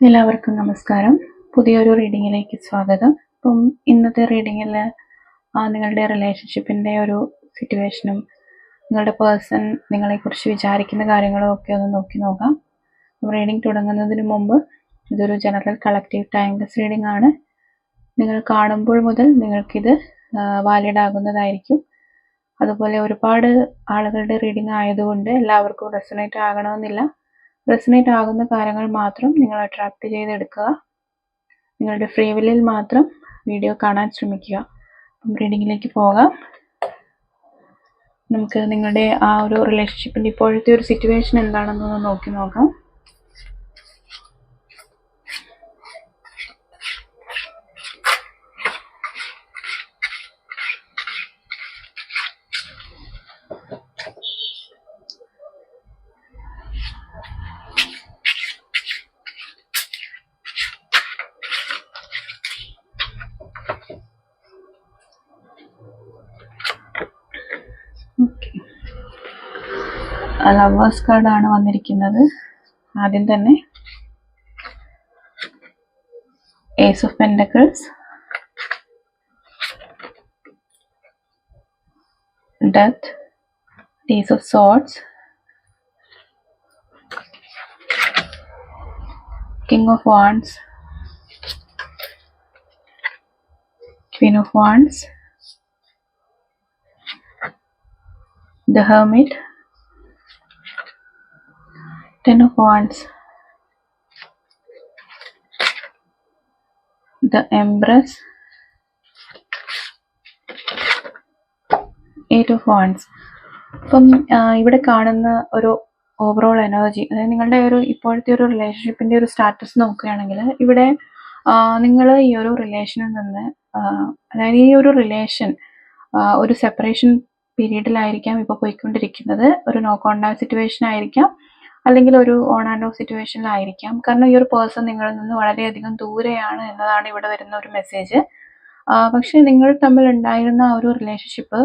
എല്ലാവർക്കും നമസ്കാരം. പുതിയൊരു റീഡിങ്ങിലേക്ക് സ്വാഗതം. അപ്പം ഇന്നത്തെ റീഡിങ്ങിൽ നിങ്ങളുടെ റിലേഷൻഷിപ്പിന്റെ ഒരു സിറ്റുവേഷനും നിങ്ങളുടെ പേഴ്സൺ നിങ്ങളെക്കുറിച്ച് വിചാരിക്കുന്ന കാര്യങ്ങളും ഒക്കെ ഒന്ന് നോക്കി നോക്കാം. റീഡിംഗ് തുടങ്ങുന്നതിന് മുമ്പ് ഇതൊരു ജനറൽ കളക്റ്റീവ് ടൈംലെസ് റീഡിംഗ് ആണ്. നിങ്ങൾ കാണുമ്പോൾ മുതൽ നിങ്ങൾക്കിത് വാലിഡ് ആകുന്നതായിരിക്കും. അതുപോലെ ഒരുപാട് ആളുകളുടെ റീഡിംഗ് ആയതുകൊണ്ട് എല്ലാവർക്കും റെസനേറ്റ് ആകണമെന്നില്ല. റെസനേറ്റ് ആകുന്ന കാര്യങ്ങൾ മാത്രം നിങ്ങൾ അട്രാക്ട് ചെയ്തെടുക്കുക. നിങ്ങളുടെ ഫ്രീ വില്ലിൽ മാത്രം വീഡിയോ കാണാൻ ശ്രമിക്കുക. അപ്പം റീഡിങ്ങിലേക്ക് പോകാം. നമുക്ക് നിങ്ങളുടെ ആ ഒരു റിലേഷൻഷിപ്പിന്റെ ഇപ്പോഴത്തെ ഒരു സിറ്റുവേഷൻ എന്താണെന്നൊന്ന് നോക്കി നോക്കാം. ലവേഴ്സ് കാർഡാണ് വന്നിരിക്കുന്നത്. ആദ്യം തന്നെ ace of pentacles death ace of swords king of wands queen of wands the hermit. Ten of wands. The empress. Eight of wands. അപ്പം ഇവിടെ കാണുന്ന ഒരു ഓവറോൾ എനർജി അതായത് നിങ്ങളുടെ ഒരു ഇപ്പോഴത്തെ ഒരു റിലേഷൻഷിപ്പിന്റെ ഒരു സ്റ്റാറ്റസ് നോക്കുകയാണെങ്കിൽ ഇവിടെ നിങ്ങൾ ഈ ഒരു റിലേഷനിൽ നിന്ന് അതായത് ഈ ഒരു റിലേഷൻ ഒരു സെപ്പറേഷൻ പീരീഡിലായിരിക്കാം ഇപ്പോൾ പോയിക്കൊണ്ടിരിക്കുന്നത്. ഒരു നോ കോണ്ടാക്ട് സിറ്റുവേഷൻ ആയിരിക്കാം. അല്ലെങ്കിൽ ഒരു ഓൺ ആൻഡ് ഓഫ് സിറ്റുവേഷനിലായിരിക്കാം കാരണം ഈ ഒരു പേഴ്സൺ നിങ്ങളിൽ നിന്ന് വളരെയധികം ദൂരെയാണ് എന്നതാണ് ഇവിടെ വരുന്ന ഒരു മെസ്സേജ് പക്ഷെ നിങ്ങൾ തമ്മിൽ ഉണ്ടായിരുന്ന ആ ഒരു റിലേഷൻഷിപ്പ്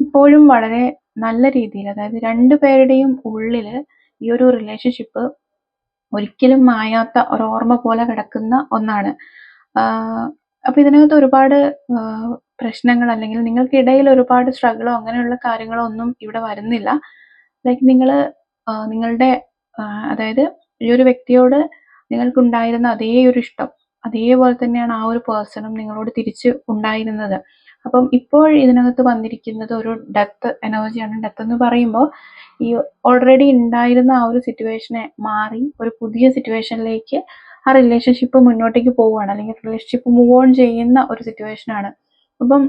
ഇപ്പോഴും വളരെ നല്ല രീതിയിൽ അതായത് രണ്ടു പേരുടെയും ഉള്ളിൽ ഈ ഒരു റിലേഷൻഷിപ്പ് ഒരിക്കലും മായാത്ത ഒരു ഓർമ്മ പോലെ കിടക്കുന്ന ഒന്നാണ്. അപ്പൊ ഇതിനകത്ത് ഒരുപാട് പ്രശ്നങ്ങൾ അല്ലെങ്കിൽ നിങ്ങൾക്കിടയിൽ ഒരുപാട് സ്ട്രഗിളോ അങ്ങനെയുള്ള കാര്യങ്ങളോ ഒന്നും ഇവിടെ വരുന്നില്ല. ലൈക്ക് നിങ്ങൾ നിങ്ങളുടെ അതായത് ഈ ഒരു വ്യക്തിയോട് നിങ്ങൾക്കുണ്ടായിരുന്ന അതേ ഒരു ഇഷ്ടം അതേപോലെ തന്നെയാണ് ആ ഒരു പേഴ്സണും നിങ്ങളോട് തിരിച്ച് ഉണ്ടായിരുന്നത്. അപ്പം ഇപ്പോൾ ഇതിനകത്ത് വന്നിരിക്കുന്നത് ഒരു ഡെത്ത് എനർജിയാണ് ഡെത്ത് എന്ന് പറയുമ്പോൾ ഈ ഓൾറെഡി ഉണ്ടായിരുന്ന ആ ഒരു സിറ്റുവേഷനെ മാറി ഒരു പുതിയ സിറ്റുവേഷനിലേക്ക് ആ റിലേഷൻഷിപ്പ് മുന്നോട്ടേക്ക് പോവുകയാണ്. അല്ലെങ്കിൽ റിലേഷൻഷിപ്പ് മൂവ് ഓൺ ചെയ്യുന്ന ഒരു സിറ്റുവേഷനാണ്. അപ്പം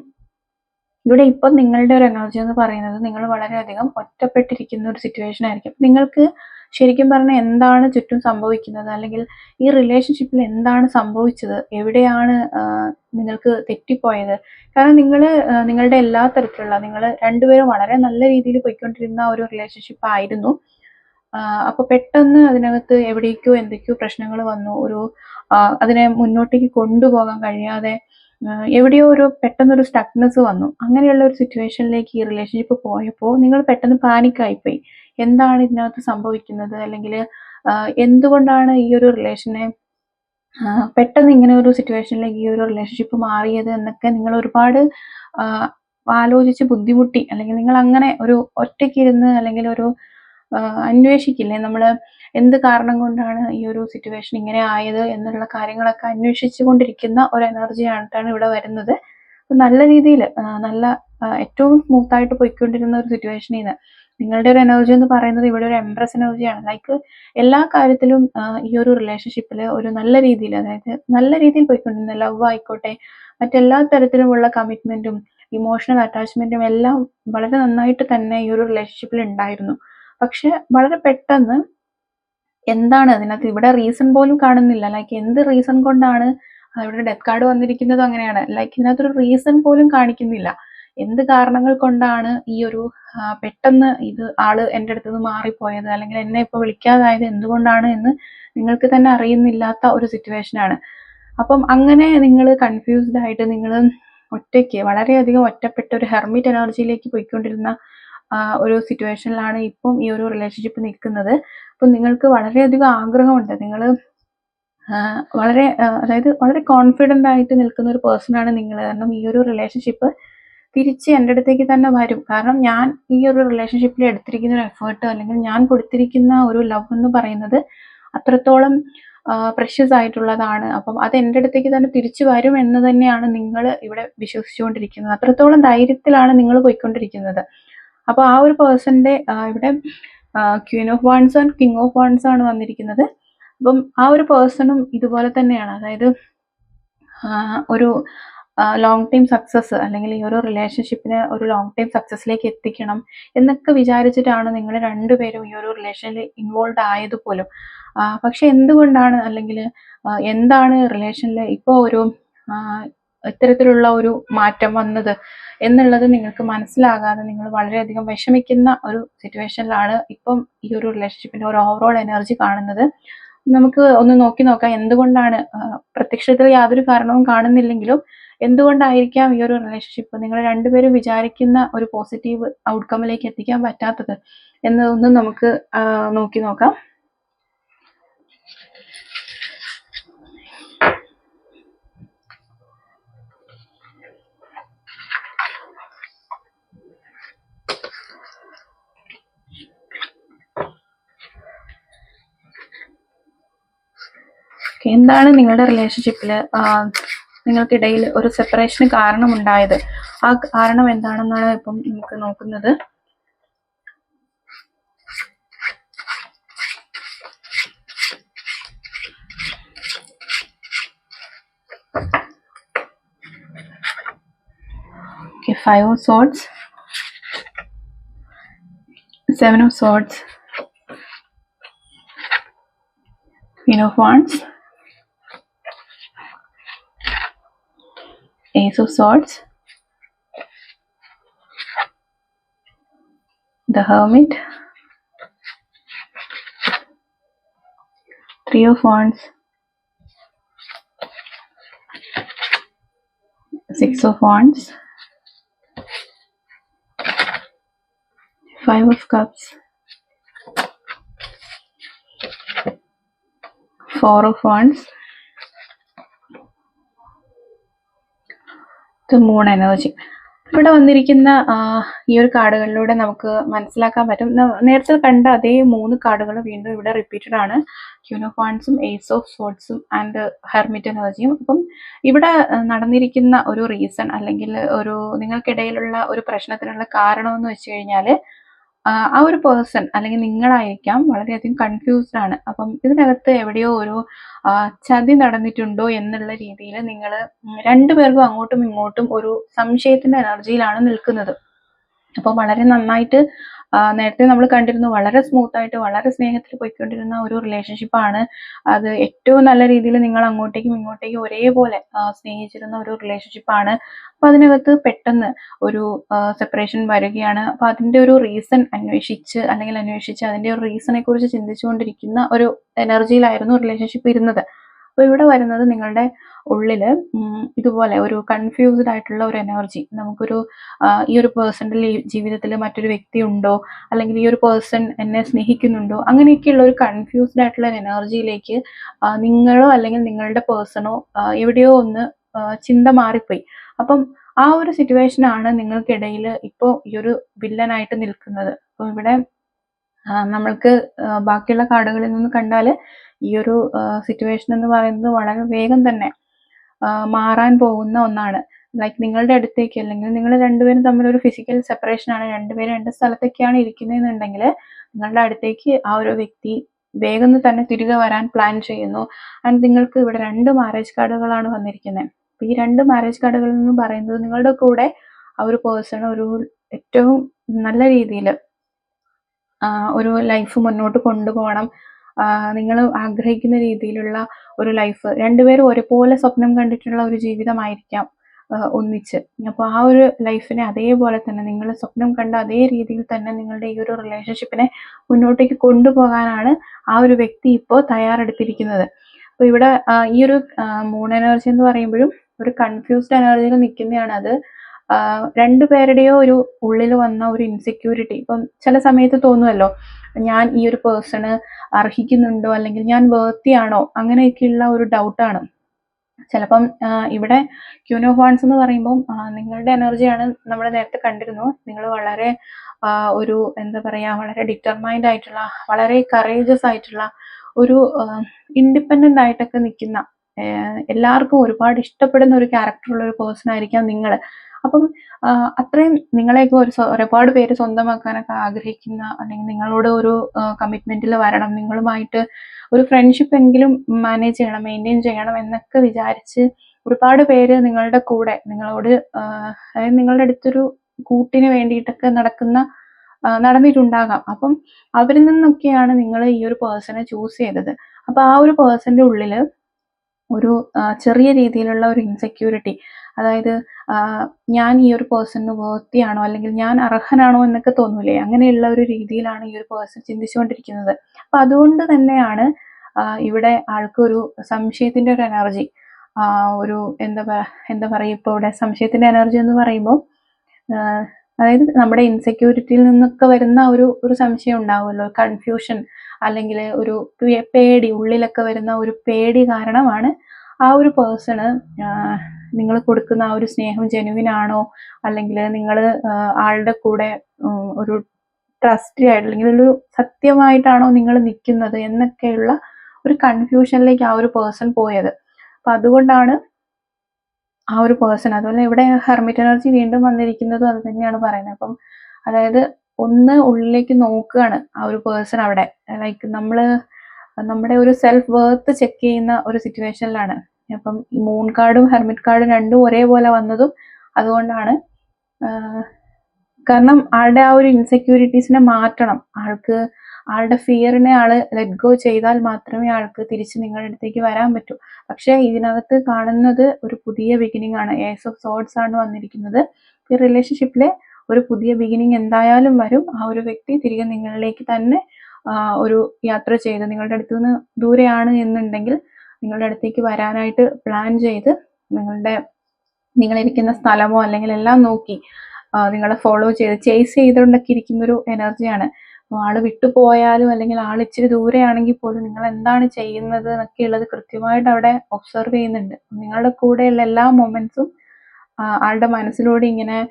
ഇവിടെ ഇപ്പം നിങ്ങളുടെ ഒരു എനർജി എന്ന് പറയുന്നത് നിങ്ങൾ വളരെയധികം ഒറ്റപ്പെട്ടിരിക്കുന്ന ഒരു സിറ്റുവേഷൻ ആയിരിക്കും. നിങ്ങൾക്ക് ശരിക്കും പറഞ്ഞാൽ എന്താണ് ചുറ്റും സംഭവിക്കുന്നത്? അല്ലെങ്കിൽ ഈ റിലേഷൻഷിപ്പിൽ എന്താണ് സംഭവിച്ചത്? എവിടെയാണ് നിങ്ങൾക്ക് തെറ്റിപ്പോയത്? കാരണം നിങ്ങൾ നിങ്ങളുടെ എല്ലാ തരത്തിലുള്ള നിങ്ങൾ രണ്ടുപേരും വളരെ നല്ല രീതിയിൽ പോയിക്കൊണ്ടിരുന്ന ഒരു റിലേഷൻഷിപ്പ് ആയിരുന്നു. അപ്പോൾ പെട്ടെന്ന് അതിനകത്ത് എവിടേക്കോ എന്തൊക്കെയോ പ്രശ്നങ്ങൾ വന്നു. ഒരു അതിനെ മുന്നോട്ടേക്ക് കൊണ്ടുപോകാൻ കഴിയാതെ എവിടെയോ ഒരു പെട്ടെന്നൊരു സ്റ്റക്നെസ് വന്നു. അങ്ങനെയുള്ള ഒരു സിറ്റുവേഷനിലേക്ക് ഈ റിലേഷൻഷിപ്പ് പോയപ്പോൾ നിങ്ങൾ പെട്ടെന്ന് പാനിക് ആയിപ്പോയി. എന്താണ് ഇതിനകത്ത് സംഭവിക്കുന്നത്? അല്ലെങ്കിൽ എന്തുകൊണ്ടാണ് ഈ ഒരു റിലേഷനെ പെട്ടെന്ന് ഇങ്ങനെ ഒരു സിറ്റുവേഷനിലേക്ക് ഈ ഒരു റിലേഷൻഷിപ്പ് മാറിയത് എന്നൊക്കെ നിങ്ങൾ ഒരുപാട് ആലോചിച്ച് ബുദ്ധിമുട്ടി. അല്ലെങ്കിൽ നിങ്ങൾ അങ്ങനെ ഒരു ഒറ്റയ്ക്കിരുന്ന് അല്ലെങ്കിൽ ഒരു അന്വേഷിക്കില്ലേ? നമ്മൾ എന്ത് കാരണം കൊണ്ടാണ് ഈ ഒരു സിറ്റുവേഷൻ ഇങ്ങനെ ആയത് എന്നുള്ള കാര്യങ്ങളൊക്കെ അന്വേഷിച്ചു കൊണ്ടിരിക്കുന്ന ഒരു എനർജി ആയിട്ടാണ് ഇവിടെ വരുന്നത്. നല്ല രീതിയിൽ നല്ല ഏറ്റവും സ്മൂത്ത് ആയിട്ട് പോയിക്കൊണ്ടിരുന്ന ഒരു സിറ്റുവേഷനിൽ നിന്ന് നിങ്ങളുടെ ഒരു എനർജി എന്ന് പറയുന്നത് ഇവിടെ ഒരു എംപ്രസ് എനർജിയാണ് ലൈക്ക് എല്ലാ കാര്യത്തിലും ഈ ഒരു റിലേഷൻഷിപ്പിൽ ഒരു നല്ല രീതിയിൽ അതായത് നല്ല രീതിയിൽ പോയിക്കൊണ്ടിരുന്ന ലവ് ആയിക്കോട്ടെ മറ്റെല്ലാ തരത്തിലുമുള്ള കമ്മിറ്റ്മെന്റും ഇമോഷണൽ അറ്റാച്ച്മെന്റും എല്ലാം വളരെ നന്നായിട്ട് തന്നെ ഈ ഒരു റിലേഷൻഷിപ്പിൽ ഉണ്ടായിരുന്നു. പക്ഷെ വളരെ പെട്ടെന്ന് എന്താണ് അതിനകത്ത് ഇവിടെ റീസൺ പോലും കാണുന്നില്ല. ലൈക്ക് എന്ത് റീസൺ കൊണ്ടാണ് ഇവിടെ ഡെത്ത് കാർഡ് വന്നിരിക്കുന്നത് അങ്ങനെയാണ്. ലൈക്ക് ഇതിനകത്തൊരു റീസൺ പോലും കാണിക്കുന്നില്ല. എന്ത് കാരണങ്ങൾ കൊണ്ടാണ് ഈ ഒരു പെട്ടെന്ന് ഇത് ആൾ എന്റെ അടുത്ത് നിന്ന് മാറിപ്പോയത്? അല്ലെങ്കിൽ എന്നെ ഇപ്പൊ വിളിക്കാതായത് എന്തുകൊണ്ടാണ് എന്ന് നിങ്ങൾക്ക് തന്നെ അറിയുന്നില്ലാത്ത ഒരു സിറ്റുവേഷൻ ആണ്. അപ്പം അങ്ങനെ നിങ്ങൾ കൺഫ്യൂസ്ഡ് ആയിട്ട് നിങ്ങൾ ഒറ്റയ്ക്ക് വളരെയധികം ഒറ്റപ്പെട്ട ഒരു ഹെർമിറ്റ് എനർജിയിലേക്ക് പോയിക്കൊണ്ടിരുന്ന ഒരു സിറ്റുവേഷനിലാണ് ഇപ്പം ഈ ഒരു റിലേഷൻഷിപ്പ് നിൽക്കുന്നത്. അപ്പം നിങ്ങൾക്ക് വളരെയധികം ആഗ്രഹമുണ്ട്. നിങ്ങൾ വളരെ അതായത് വളരെ കോൺഫിഡന്റ് ആയിട്ട് നിൽക്കുന്ന ഒരു പേഴ്സണാണ് നിങ്ങൾ. കാരണം ഈ ഒരു റിലേഷൻഷിപ്പ് തിരിച്ച് എന്റെ അടുത്തേക്ക് തന്നെ വരും. കാരണം ഞാൻ ഈ ഒരു റിലേഷൻഷിപ്പിൽ എടുത്തിരിക്കുന്ന ഒരു എഫേർട്ട് അല്ലെങ്കിൽ ഞാൻ കൊടുത്തിരിക്കുന്ന ഒരു ലവ് എന്ന് പറയുന്നത് അത്രത്തോളം പ്രഷ്യസ് ആയിട്ടുള്ളതാണ്. അപ്പം അത് എന്റെ അടുത്തേക്ക് തന്നെ തിരിച്ചു വരും എന്ന് തന്നെയാണ് നിങ്ങൾ ഇവിടെ വിശ്വസിച്ചുകൊണ്ടിരിക്കുന്നത്. അത്രത്തോളം ധൈര്യത്തിലാണ് നിങ്ങൾ പോയിക്കൊണ്ടിരിക്കുന്നത്. അപ്പോൾ ആ ഒരു പേഴ്സന്റെ ഇവിടെ queen of wands and king of wands ആണ് വന്നിരിക്കുന്നത്. അപ്പം ആ ഒരു പേഴ്സണും ഇതുപോലെ തന്നെയാണ്. അതായത് ഒരു ലോങ് ടൈം സക്സസ് അല്ലെങ്കിൽ ഈ ഒരു റിലേഷൻഷിപ്പിനെ ഒരു ലോങ് ടൈം സക്സസ്സിലേക്ക് എത്തിക്കണം എന്നൊക്കെ വിചാരിച്ചിട്ടാണ് നിങ്ങൾ രണ്ടുപേരും ഈ ഒരു റിലേഷനിൽ ഇൻവോൾവ് ആയത് പോലും പക്ഷെ എന്തുകൊണ്ടാണ് അല്ലെങ്കിൽ എന്താണ് റിലേഷനിൽ ഇപ്പോൾ ഒരു ഇത്തരത്തിലുള്ള ഒരു മാറ്റം വന്നത് എന്നുള്ളത് നിങ്ങൾക്ക് മനസ്സിലാകാതെ നിങ്ങൾ വളരെയധികം വിഷമിക്കുന്ന ഒരു സിറ്റുവേഷനിലാണ് ഇപ്പം ഈ ഒരു റിലേഷൻഷിപ്പിന്റെ ഒരു ഓവറോൾ എനർജി കാണുന്നത്. നമുക്ക് ഒന്ന് നോക്കി നോക്കാം എന്തുകൊണ്ടാണ് പ്രത്യക്ഷത്തിൽ യാതൊരു കാരണവും കാണുന്നില്ലെങ്കിലും എന്തുകൊണ്ടായിരിക്കാം ഈ ഒരു റിലേഷൻഷിപ്പ് നിങ്ങൾ രണ്ടുപേരും വിചാരിക്കുന്ന ഒരു പോസിറ്റീവ് ഔട്ട്കമ്മിലേക്ക് എത്തിക്കാൻ പറ്റാത്തത് എന്നതൊന്നും നമുക്ക് നോക്കി നോക്കാം. എന്താണ് നിങ്ങളുടെ റിലേഷൻഷിപ്പിൽ നിങ്ങൾക്കിടയിൽ ഒരു സെപ്പറേഷന് കാരണമുണ്ടായത്. ആ കാരണം എന്താണെന്നാണ് ഇപ്പം നമുക്ക് നോക്കുന്നത്. Okay, five of swords, of of swords, queen of ace of swords, the hermit, three of wands, six of wands, five of cups, four of wands, the energy energy. ഇവിടെ വന്നിരിക്കുന്ന ഈ ഒരു കാർഡുകളിലൂടെ നമുക്ക് മനസ്സിലാക്കാൻ പറ്റും. നേരത്തെ കണ്ട അതേ മൂന്ന് കാർഡുകൾ വീണ്ടും ഇവിടെ റിപ്പീറ്റഡ് ആണ്. യൂണിഫോൺസും ഏസ് ഓഫ് സോട്ട്സും ആൻഡ് ഹെർമിറ്റ് എനർജിയും അപ്പം ഇവിടെ നടന്നിരിക്കുന്ന ഒരു റീസൺ അല്ലെങ്കിൽ ഒരു നിങ്ങൾക്കിടയിലുള്ള ഒരു പ്രശ്നത്തിനുള്ള കാരണം എന്ന് വെച്ച് കഴിഞ്ഞാൽ ആ ഒരു പേഴ്സൺ അല്ലെങ്കിൽ നിങ്ങളായിരിക്കാം വളരെയധികം കൺഫ്യൂസ്ഡ് ആണ്. അപ്പം ഇതിനകത്ത് എവിടെയോ ഒരു ചതി നടന്നിട്ടുണ്ടോ എന്നുള്ള രീതിയിൽ നിങ്ങൾ രണ്ടുപേർക്കും അങ്ങോട്ടും ഇങ്ങോട്ടും ഒരു സംശയത്തിന്റെ എനർജിയിലാണ് നിൽക്കുന്നത്. അപ്പോൾ വളരെ നന്നായിട്ട് നേരത്തെ നമ്മൾ കണ്ടിരുന്നു വളരെ സ്മൂത്ത് ആയിട്ട് വളരെ സ്നേഹത്തിൽ പോയിക്കൊണ്ടിരുന്ന ഒരു റിലേഷൻഷിപ്പ് ആണ്. അത് ഏറ്റവും നല്ല രീതിയിൽ നിങ്ങൾ അങ്ങോട്ടേക്കും ഇങ്ങോട്ടേക്കും ഒരേപോലെ സ്നേഹിച്ചിരുന്ന ഒരു റിലേഷൻഷിപ്പ് ആണ്. അപ്പൊ അതിനകത്ത് പെട്ടെന്ന് ഒരു സെപ്പറേഷൻ വരികയാണ്. അപ്പൊ അതിന്റെ ഒരു റീസൺ അന്വേഷിച്ച് അല്ലെങ്കിൽ അന്വേഷിച്ച് അതിന്റെ ഒരു റീസണെ കുറിച്ച് ചിന്തിച്ചുകൊണ്ടിരിക്കുന്ന ഒരു എനർജിയിലായിരുന്നു റിലേഷൻഷിപ്പ് ഇരുന്നത്. അപ്പൊ ഇവിടെ വരുന്നത് നിങ്ങളുടെ ഉള്ളിൽ ഇതുപോലെ ഒരു കൺഫ്യൂസ്ഡ് ആയിട്ടുള്ള ഒരു എനർജി നമുക്കൊരു ഈ ഒരു പേഴ്സണിന്റെ ജീവിതത്തിൽ മറ്റൊരു വ്യക്തി ഉണ്ടോ? അല്ലെങ്കിൽ ഈ ഒരു പേഴ്സൺ എന്നെ സ്നേഹിക്കുന്നുണ്ടോ? അങ്ങനെയൊക്കെയുള്ള ഒരു കൺഫ്യൂസ്ഡ് ആയിട്ടുള്ള ഒരു എനർജിയിലേക്ക് നിങ്ങളോ അല്ലെങ്കിൽ നിങ്ങളുടെ പേഴ്സണോ എവിടെയോ ഒന്ന് ചിന്ത മാറിപ്പോയി. അപ്പം ആ ഒരു സിറ്റുവേഷനാണ് നിങ്ങൾക്കിടയിൽ ഇപ്പോൾ ഈ ഒരു വില്ലനായിട്ട് നിൽക്കുന്നത്. അപ്പോൾ ഇവിടെ നമ്മൾക്ക് ബാക്കിയുള്ള കാർഡുകളിൽ നിന്ന് കണ്ടാൽ ഈ ഒരു സിറ്റുവേഷൻ എന്ന് പറയുന്നത് വളരെ വേഗം തന്നെ മാറാൻ പോകുന്ന ഒന്നാണ്. ലൈക്ക് നിങ്ങളുടെ അടുത്തേക്ക് അല്ലെങ്കിൽ നിങ്ങൾ രണ്ടുപേരും തമ്മിൽ ഒരു ഫിസിക്കൽ സെപ്പറേഷൻ ആണ്. രണ്ടുപേരും രണ്ട് സ്ഥലത്തൊക്കെയാണ് ഇരിക്കുന്നതെന്നുണ്ടെങ്കിൽ നിങ്ങളുടെ അടുത്തേക്ക് ആ ഒരു വ്യക്തി വേഗം തന്നെ തിരികെ വരാൻ പ്ലാൻ ചെയ്യുന്നു. ആൻഡ് നിങ്ങൾക്ക് ഇവിടെ രണ്ട് മാരേജ് കാർഡുകളാണ് വന്നിരിക്കുന്നത്. അപ്പം ഈ രണ്ട് മാരേജ് കാർഡുകളിൽ നിന്ന് പറയുന്നത് നിങ്ങളുടെ കൂടെ ആ ഒരു പേഴ്സൺ ഒരു ഏറ്റവും നല്ല രീതിയിൽ ഒരു ലൈഫ് മുന്നോട്ട് കൊണ്ടുപോകണം. നിങ്ങൾ ആഗ്രഹിക്കുന്ന രീതിയിലുള്ള ഒരു ലൈഫ് രണ്ടുപേരും ഒരുപോലെ സ്വപ്നം കണ്ടിട്ടുള്ള ഒരു ജീവിതമായിരിക്കാം ഒന്നിച്ച്. അപ്പോൾ ആ ഒരു ലൈഫിനെ അതേപോലെ തന്നെ നിങ്ങൾ സ്വപ്നം കണ്ട അതേ രീതിയിൽ തന്നെ നിങ്ങളുടെ ഈ ഒരു റിലേഷൻഷിപ്പിനെ മുന്നോട്ടേക്ക് കൊണ്ടുപോകാനാണ് ആ ഒരു വ്യക്തി ഇപ്പോൾ തയ്യാറെടുത്തിരിക്കുന്നത്. അപ്പോൾ ഇവിടെ ഈ ഒരു മൂൺ എനർജി എന്ന് പറയുമ്പോഴും ഒരു കൺഫ്യൂസ്ഡ് എനർജിയിൽ നിൽക്കുന്നതാണ് അത്. രണ്ടുപേരുടെയോ ഒരു ഉള്ളിൽ വന്ന ഒരു ഇൻസെക്യൂരിറ്റി ഇപ്പം ചില സമയത്ത് തോന്നുമല്ലോ ഞാൻ ഈ ഒരു പേഴ്സണ് അർഹിക്കുന്നുണ്ടോ അല്ലെങ്കിൽ ഞാൻ വേർത്തിയാണോ അങ്ങനെയൊക്കെയുള്ള ഒരു ഡൗട്ടാണ് ചിലപ്പം ഇവിടെ ക്യൂൻ ഓഫ് വാൺസ് എന്ന് പറയുമ്പം ആ, നിങ്ങളുടെ എനർജിയാണ് നമ്മൾ നേരത്തെ കണ്ടിരുന്നു. നിങ്ങൾ വളരെ ഒരു എന്താ പറയുക വളരെ ഡിറ്റർമൈൻഡ് ആയിട്ടുള്ള വളരെ കറേജസ് ആയിട്ടുള്ള ഒരു ഇൻഡിപെൻഡന്റ് ആയിട്ടൊക്കെ നിൽക്കുന്ന എല്ലാവർക്കും ഒരുപാട് ഇഷ്ടപ്പെടുന്ന ഒരു ക്യാരക്ടറുള്ള ഒരു പേഴ്സൺ ആയിരിക്കാം നിങ്ങൾ അപ്പം അത്രയും നിങ്ങളെയൊക്കെ ഒരു ഒരുപാട് പേര് സ്വന്തമാക്കാനൊക്കെ ആഗ്രഹിക്കുന്ന അല്ലെങ്കിൽ നിങ്ങളോട് ഒരു കമ്മിറ്റ്മെന്റിൽ വരണം നിങ്ങളുമായിട്ട് ഒരു ഫ്രണ്ട്ഷിപ്പ് എങ്കിലും മാനേജ് ചെയ്യണം മെയിന്റെയിൻ ചെയ്യണം എന്നൊക്കെ വിചാരിച്ച് ഒരുപാട് പേര് നിങ്ങളുടെ കൂടെ നിങ്ങളോട് അതായത് നിങ്ങളുടെ അടുത്തൊരു കൂട്ടിന് വേണ്ടിയിട്ടൊക്കെ നടക്കുന്ന നടന്നിട്ടുണ്ടാകാം. അപ്പം അവരിൽ നിന്നൊക്കെയാണ് നിങ്ങൾ ഈ ഒരു പേഴ്സണെ ചൂസ് ചെയ്തത്. അപ്പൊ ആ ഒരു പേഴ്സന്റെ ഉള്ളിൽ ഒരു ചെറിയ രീതിയിലുള്ള ഒരു ഇൻസെക്യൂരിറ്റി അതായത് ഞാൻ ഈ ഒരു പേഴ്സണിന് വേർത്തിയാണോ അല്ലെങ്കിൽ ഞാൻ അർഹനാണോ എന്നൊക്കെ തോന്നൂലേ? അങ്ങനെയുള്ള ഒരു രീതിയിലാണ് ഈ ഒരു പേഴ്സൺ ചിന്തിച്ചുകൊണ്ടിരിക്കുന്നത്. അപ്പം അതുകൊണ്ട് തന്നെയാണ് ഇവിടെ ആൾക്കൊരു സംശയത്തിന്റെ ഒരു എനർജി ഒരു എന്താ എന്താ പറയുക ഇപ്പോൾ ഇവിടെ സംശയത്തിന്റെ എനർജി എന്ന് പറയുമ്പോൾ അതായത് നമ്മുടെ ഇൻസെക്യൂരിറ്റിയിൽ നിന്നൊക്കെ വരുന്ന ഒരു ഒരു സംശയം ഉണ്ടാവുമല്ലോ കൺഫ്യൂഷൻ അല്ലെങ്കിൽ ഒരു പേടി ഉള്ളിലൊക്കെ വരുന്ന ഒരു പേടി കാരണമാണ് ആ ഒരു പേഴ്സണ് നിങ്ങൾ കൊടുക്കുന്ന ആ ഒരു സ്നേഹം ജെനുവിനാണോ? അല്ലെങ്കിൽ നിങ്ങൾ ആളുടെ കൂടെ ഒരു ട്രസ്റ്റി ആയിട്ട് അല്ലെങ്കിൽ ഒരു സത്യമായിട്ടാണോ നിങ്ങൾ നിൽക്കുന്നത് എന്നൊക്കെയുള്ള ഒരു കൺഫ്യൂഷനിലേക്ക് ആ ഒരു പേഴ്സൺ പോയത്. അപ്പം അതുകൊണ്ടാണ് ആ ഒരു പേഴ്സൺ അതുപോലെ ഇവിടെ ഹെർമിറ്റ് എനർജി വീണ്ടും വന്നിരിക്കുന്നതും അത് തന്നെയാണ് പറയുന്നത്. അപ്പം അതായത് ഒന്ന് ഉള്ളിലേക്ക് നോക്കുകയാണ് ആ ഒരു പേഴ്സൺ അവിടെ. ലൈക്ക് നമ്മൾ നമ്മുടെ ഒരു സെൽഫ് വർത്ത് ചെക്ക് ചെയ്യുന്ന ഒരു സിറ്റുവേഷനിലാണ് അപ്പം മൂൺ കാർഡും ഹെർമിറ്റ് കാർഡും രണ്ടും ഒരേപോലെ വന്നതും അതുകൊണ്ടാണ് കാരണം ആളുടെ ആ ഒരു ഇൻസെക്യൂരിറ്റീസിനെ മാറ്റണം. ആൾക്ക് ആളുടെ ഫിയറിനെ ആൾ ലെറ്റ് ഗോ ചെയ്താൽ മാത്രമേ ആൾക്ക് തിരിച്ച് നിങ്ങളുടെ അടുത്തേക്ക് വരാൻ പറ്റൂ. പക്ഷേ ഇതിനകത്ത് കാണുന്നത് ഒരു പുതിയ ബിഗിനിങ് ആണ്. ഏസ് ഓഫ് സോഡ്സ് ആണ് വന്നിരിക്കുന്നത്. ഈ റിലേഷൻഷിപ്പിലെ ഒരു പുതിയ ബിഗിനിങ് എന്തായാലും വരും. ആ ഒരു വ്യക്തി തിരികെ നിങ്ങളിലേക്ക് തന്നെ ഒരു യാത്ര ചെയ്ത് നിങ്ങളുടെ അടുത്ത് നിന്ന് ദൂരെയാണ് എന്നുണ്ടെങ്കിൽ നിങ്ങളുടെ അടുത്തേക്ക് വരാനായിട്ട് പ്ലാൻ ചെയ്ത് നിങ്ങളുടെ നിങ്ങളിരിക്കുന്ന സ്ഥലമോ അല്ലെങ്കിൽ എല്ലാം നോക്കി നിങ്ങളെ ഫോളോ ചെയ്ത് ചേസ് ചെയ്തുകൊണ്ടൊക്കെ ഇരിക്കുന്ന ഒരു എനർജിയാണ് അപ്പോൾ ആൾ വിട്ടുപോയാലും അല്ലെങ്കിൽ ആൾ ഇച്ചിരി ദൂരെയാണെങ്കിൽ പോലും നിങ്ങൾ എന്താണ് ചെയ്യുന്നത് എന്നൊക്കെ ഉള്ളത് കൃത്യമായിട്ട് അവിടെ ഒബ്സർവ് ചെയ്യുന്നുണ്ട്. നിങ്ങളുടെ കൂടെയുള്ള എല്ലാ മൊമെന്റ്സും ആളുടെ മനസ്സിലൂടെ ഇങ്ങനെ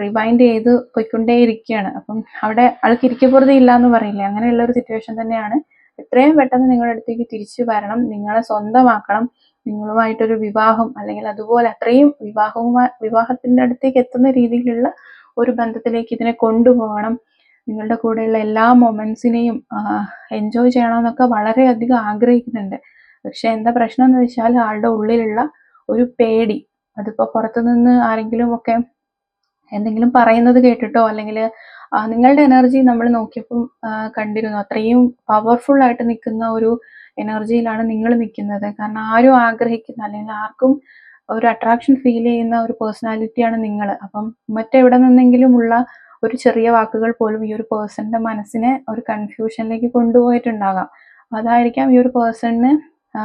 റിവൈൻഡ് ചെയ്ത് പോയിക്കൊണ്ടേയിരിക്കുകയാണ്. അപ്പം അവിടെ ആൾക്ക് ഇരിക്കപ്പുറതി ഇല്ല എന്ന് പറയില്ലേ? അങ്ങനെയുള്ള ഒരു സിറ്റുവേഷൻ തന്നെയാണ്. എത്രയും പെട്ടെന്ന് നിങ്ങളുടെ അടുത്തേക്ക് തിരിച്ചു വരണം. നിങ്ങളെ സ്വന്തമാക്കണം. നിങ്ങളുമായിട്ടൊരു വിവാഹം അല്ലെങ്കിൽ അതുപോലെ അത്രയും വിവാഹവുമായി വിവാഹത്തിന്റെ അടുത്തേക്ക് എത്തുന്ന രീതിയിലുള്ള ഒരു ബന്ധത്തിലേക്ക് ഇതിനെ കൊണ്ടുപോകണം. നിങ്ങളുടെ കൂടെയുള്ള എല്ലാ മൊമെൻസിനെയും എൻജോയ് ചെയ്യണമെന്നൊക്കെ വളരെയധികം ആഗ്രഹിക്കുന്നുണ്ട്. പക്ഷെ എന്താ പ്രശ്നം എന്ന് വെച്ചാൽ ആളുടെ ഉള്ളിലുള്ള ഒരു പേടി അതിപ്പോ പുറത്തുനിന്ന് ആരെങ്കിലും ഒക്കെ എന്തെങ്കിലും പറയുന്നത് കേട്ടിട്ടോ അല്ലെങ്കിൽ നിങ്ങളുടെ എനർജി നമ്മൾ നോക്കിയപ്പം കണ്ടിരുന്നു. അത്രയും പവർഫുൾ ആയിട്ട് നിൽക്കുന്ന ഒരു എനർജിയിലാണ് നിങ്ങൾ നിൽക്കുന്നത്. കാരണം ആരും ആഗ്രഹിക്കുന്ന അല്ലെങ്കിൽ ആർക്കും ഒരു അട്രാക്ഷൻ ഫീൽ ചെയ്യുന്ന ഒരു പേഴ്സണാലിറ്റിയാണ് നിങ്ങൾ. അപ്പം മറ്റെവിടെ നിന്നെങ്കിലും ഉള്ള ഒരു ചെറിയ വാക്കുകൾ പോലും ഈ ഒരു പേഴ്സണിന്റെ മനസ്സിനെ ഒരു കൺഫ്യൂഷനിലേക്ക് കൊണ്ടുപോയിട്ടുണ്ടാകാം. അതായിരിക്കാം ഈ ഒരു പേഴ്സണിന്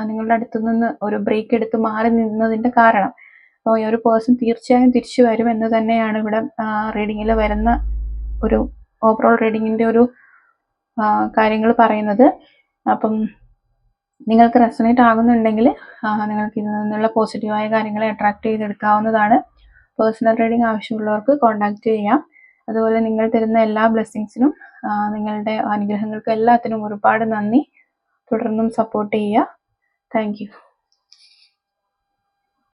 നിങ്ങളുടെ അടുത്തു നിന്ന് ഒരു ബ്രേക്ക് എടുത്ത് മാറി നിന്നതിന്റെ കാരണം. അപ്പോൾ ഈ ഒരു പേഴ്സൺ തീർച്ചയായും തിരിച്ചു വരും എന്ന് തന്നെയാണ് ഇവിടെ റീഡിങ്ങിൽ വരുന്ന ഒരു ഓവറോൾ റീഡിങ്ങിന്റെ ഒരു കാര്യങ്ങൾ പറയുന്നത്. അപ്പം നിങ്ങൾക്ക് റെസണേറ്റ് ആകുന്നുണ്ടെങ്കിൽ നിങ്ങൾക്ക് ഇതിൽ നിന്നുള്ള പോസിറ്റീവായ കാര്യങ്ങളെ അട്രാക്ട് ചെയ്തെടുക്കാവുന്നതാണ്. പേഴ്സണൽ റീഡിംഗ് ആവശ്യമുള്ളവർക്ക് കോൺടാക്ട് ചെയ്യാം. അതുപോലെ നിങ്ങൾ തരുന്ന എല്ലാ ബ്ലെസ്സിങ്സിനും നിങ്ങളുടെ അനുഗ്രഹങ്ങൾക്കും എല്ലാത്തിനും ഒരുപാട് നന്ദി. തുടർന്നും സപ്പോർട്ട് ചെയ്യുക. താങ്ക്